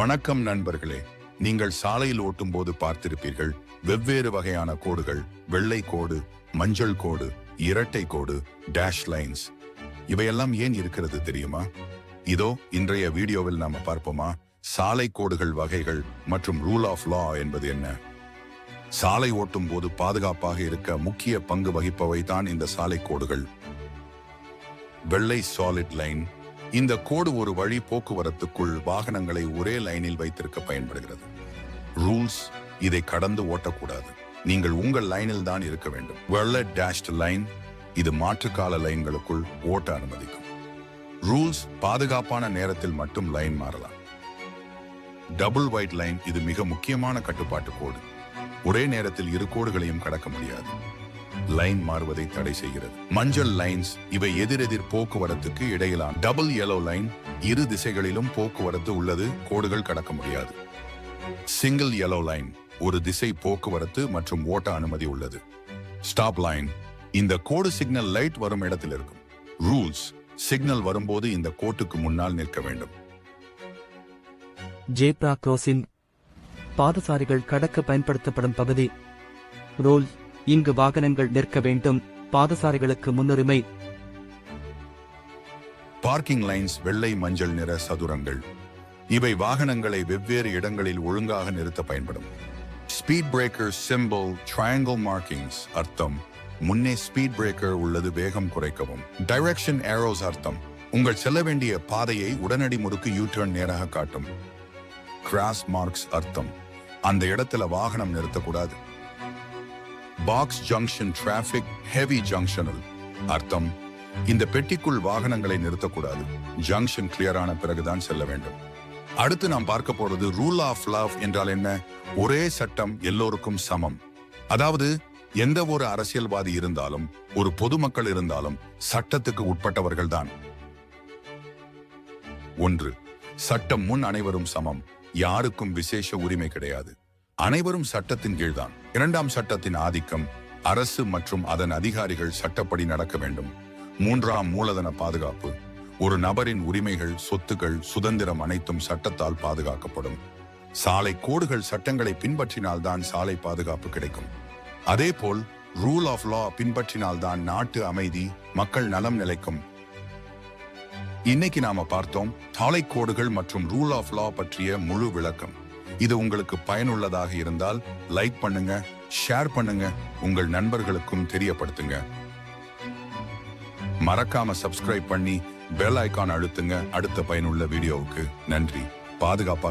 வணக்கம் நண்பர்களே. நீங்கள் சாலையில் ஓட்டும் போது பார்த்திருப்பீர்கள் வெவ்வேறு வகையான கோடுகள் வெள்ளை கோடு மஞ்சள் கோடு இரட்டை கோடு டேஷ் லைன்ஸ். இவையெல்லாம் ஏன் இருக்கிறது தெரியுமா? இதோ இன்றைய வீடியோவில் நாம பார்ப்போமா? சாலை கோடுகள் வகைகள் மற்றும் ரூல் ஆஃப் லா என்பது என்ன? சாலை ஓட்டும் போது பாதுகாப்பாக இருக்க முக்கிய பங்கு வகிப்பவை தான் இந்த சாலை கோடுகள். வெள்ளை சாலிட் லைன் இந்த கோடு ஒரு வழி போக்குவரத்துக்குள் வாகனங்களை ஒரே லைனில் வைத்திருக்க பயன்படுகிறது. ரூல்ஸ் இதை கடந்து ஓட்டக்கூடாது. நீங்கள் உங்கள் லைனில் தான் இருக்க வேண்டும். வெள்ள டேஷ்ட் லைன் இது மாற்றுக்கால லைன்களுக்குள் ஓட்ட அனுமதிக்கும். ரூல்ஸ் பாதுகாப்பான நேரத்தில் மட்டும் லைன் மாறலாம். டபுள் ஒயிட் லைன் இது மிக முக்கியமான கட்டுப்பாட்டு கோடு. ஒரே நேரத்தில் இரு கோடுகளையும் கடக்க முடியாது. லைன் மாறுவதை தடை செய்கிறது. மஞ்சள் லைன்ஸ் இவை எதிரெதிர் போக்குவரத்துக்கு இடையிலான டபுள் எல்லோ லைன் இரு திசைகளிலும் போக்குவரத்து உள்ளது கோடுகள் கடக்க முடியாது. சிங்கிள் எல்லோ லைன் ஒரு திசை போக்குவரத்து மற்றும் ஓட்ட அனுமதி உள்ளது. ஸ்டாப் லைன் இந்த கோடு சிக்னல் லைட் வரும் இடத்தில் இருக்கும். ரூல்ஸ் சிக்னல் வரும்போது இந்த கோட்டுக்கு முன்னால் நிற்க வேண்டும். ஜேப்ரா கிராசிங் பாதசாரிகள் கடக்க பயன்படுத்தப்படும் பகுதி. ரூல் இங்கு வாகனங்கள் நிற்க வேண்டும். பாதசாரிகளுக்கு முன்னுரிமை. பார்க்கிங் லைன்ஸ் வெள்ளை மஞ்சள் நிற சதுரங்கள். இவை வாகனங்களை வெவ்வேறு இடங்களில் ஒழுங்காக நிறுத்த பயன்படும். Speed breaker simple triangle markings அர்த்தம். முன்னே ஸ்பீட் பிரேக்கர் உள்ளது வேகம் குறைக்கவும். டைரக்ஷன் ஏரோஸ் அர்த்தம். உங்கள் செல்ல வேண்டிய பாதையை உடனடி முறுக்கு யூடர்ன் நேராக காட்டும். கிராஸ் மார்க்ஸ் அர்த்தம். அந்த இடத்துல வாகனம் நிறுத்தக்கூடாது. பாக்ஸ் ஜங்ஷன் டிராபிக் ஹெவி ஜங்ஷனல் அர்த்தம் இந்த பெட்டிக்குள் வாகனங்களை நிறுத்தக்கூடாது. ஜங்ஷன் கிளியரான பிறகுதான் செல்ல வேண்டும். அடுத்து நாம் பார்க்க போறது ரூல் ஆஃப் லவ் என்றால் என்ன? ஒரே சட்டம் எல்லோருக்கும் சமம். அதாவது எந்த ஒரு அரசியல்வாதி இருந்தாலும் ஒரு பொதுமக்கள் இருந்தாலும் சட்டத்துக்கு உட்பட்டவர்கள் தான். ஒன்று சட்டம் முன் அனைவரும் சமம். யாருக்கும் விசேஷ உரிமை கிடையாது. அனைவரும் சட்டத்தின் கீழ்தான். இரண்டாம் சட்டத்தின் ஆதிக்கம் அரசு மற்றும் அதன் அதிகாரிகள் சட்டப்படி நடக்க வேண்டும். மூன்றாம் மூலதன பாதுகாப்பு. ஒரு நபரின் உரிமைகள் சொத்துக்கள் சுதந்திரம் அனைத்தும் சட்டத்தால் பாதுகாக்கப்படும். சாலை கோடுகள் சட்டங்களை பின்பற்றினால்தான் சாலை பாதுகாப்பு கிடைக்கும். அதேபோல் ரூல் ஆஃப் லா பின்பற்றினால்தான் நாட்டு அமைதி மக்கள் நலம் நிலைக்கும். இன்னைக்கு நாம பார்த்தோம் சாலை கோடுகள் மற்றும் ரூல் ஆஃப் லா பற்றிய முழு விளக்கம். இது உங்களுக்கு பயனுள்ளதாக இருந்தால் லைக் பண்ணுங்க ஷேர் பண்ணுங்க உங்கள் நண்பர்களுக்கும் தெரியப்படுத்துங்க. மறக்காம சப்ஸ்கிரைப் பண்ணி பெல் ஐக்கான் அழுத்துங்க. அடுத்த பயனுள்ள வீடியோவுக்கு நன்றி. பாதுகாப்பாக